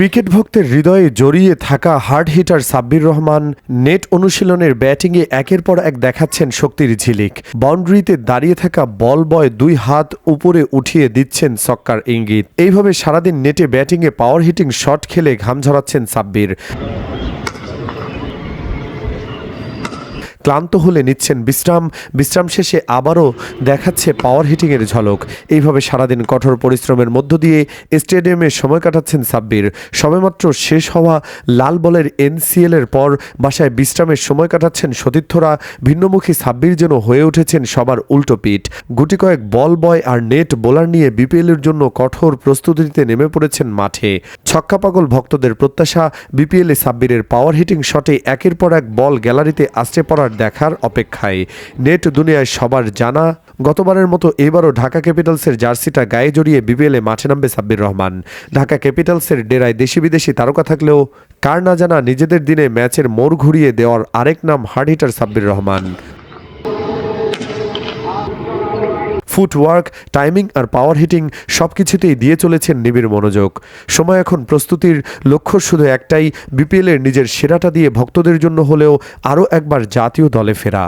Cricket ভক্তের হৃদয়ে জড়িয়ে থাকা hard hitter Sabbir Rahman, net অনুশীলনের ব্যাটিংয়ে একের পর এক দেখাচ্ছেন শক্তির ঝিলিক। বাউন্ডারিতে দাঁড়িয়ে থাকা বল বয় দুই হাত উপরে উঠিয়ে দিচ্ছেন সক্কার ইঙ্গিত। এইভাবে সারাদিন নেটে ব্যাটিংয়ে পাওয়ার হিটিং শট খেলে ঘাম ঝরাচ্ছেন সাব্বির। ক্লান্ত হলে নিচ্ছেন বিশ্রাম। বিশ্রাম শেষে আবারও দেখাচ্ছে পাওয়ার হিটিংয়ের ঝলক। এইভাবে সারাদিন কঠোর পরিশ্রমের মধ্য দিয়ে স্টেডিয়ামে সময় কাটাচ্ছেন সাব্বির। সবেমাত্র শেষ হওয়া লাল বলের এনসিএল এর পর বাসায় বিশ্রামের সময় কাটাচ্ছেন সতীর্থরা। ভিন্নমুখী সাব্বির যেন হয়ে উঠেছেন সবার উল্টো পিঠ। গুটি কয়েক বল বয় আর নেট বোলার নিয়ে বিপিএল এর জন্য কঠোর প্রস্তুতিতে নেমে পড়েছেন মাঠে। ছক্কা পাগল ভক্তদের প্রত্যাশা, বিপিএলে সাব্বিরের পাওয়ার হিটিং শটে একের পর এক বল গ্যালারিতে আসতে পড়ার দেখার অপেক্ষায়। নেট দুনিয়ায় সবার জানা। গতবারের মতো এবারও ঢাকা ক্যাপিটালসের জার্সিটা গায়ে জড়িয়ে বিপিএলে মাঠে নামবে সাব্বির রহমান। ঢাকা ক্যাপিটালসের ডেরায় দেশি বিদেশি তারকা থাকলেও কার না জানা নিজেদের দিনে ম্যাচের মোড় ঘুরিয়ে দেওয়ার আরেক নাম hard hitter Sabbir Rahman. Footwork timing আর পাওয়ার হিটিং সব কিছুতেই দিয়ে চলেছেন নিবিড় মনোযোগ। সময় এখন প্রস্তুতির লক্ষ্য শুধু একটাই বিপিএলের নিজের সেরাটা দিয়ে ভক্তদের জন্য হলেও আরও একবার জাতীয় দলে ফেরা।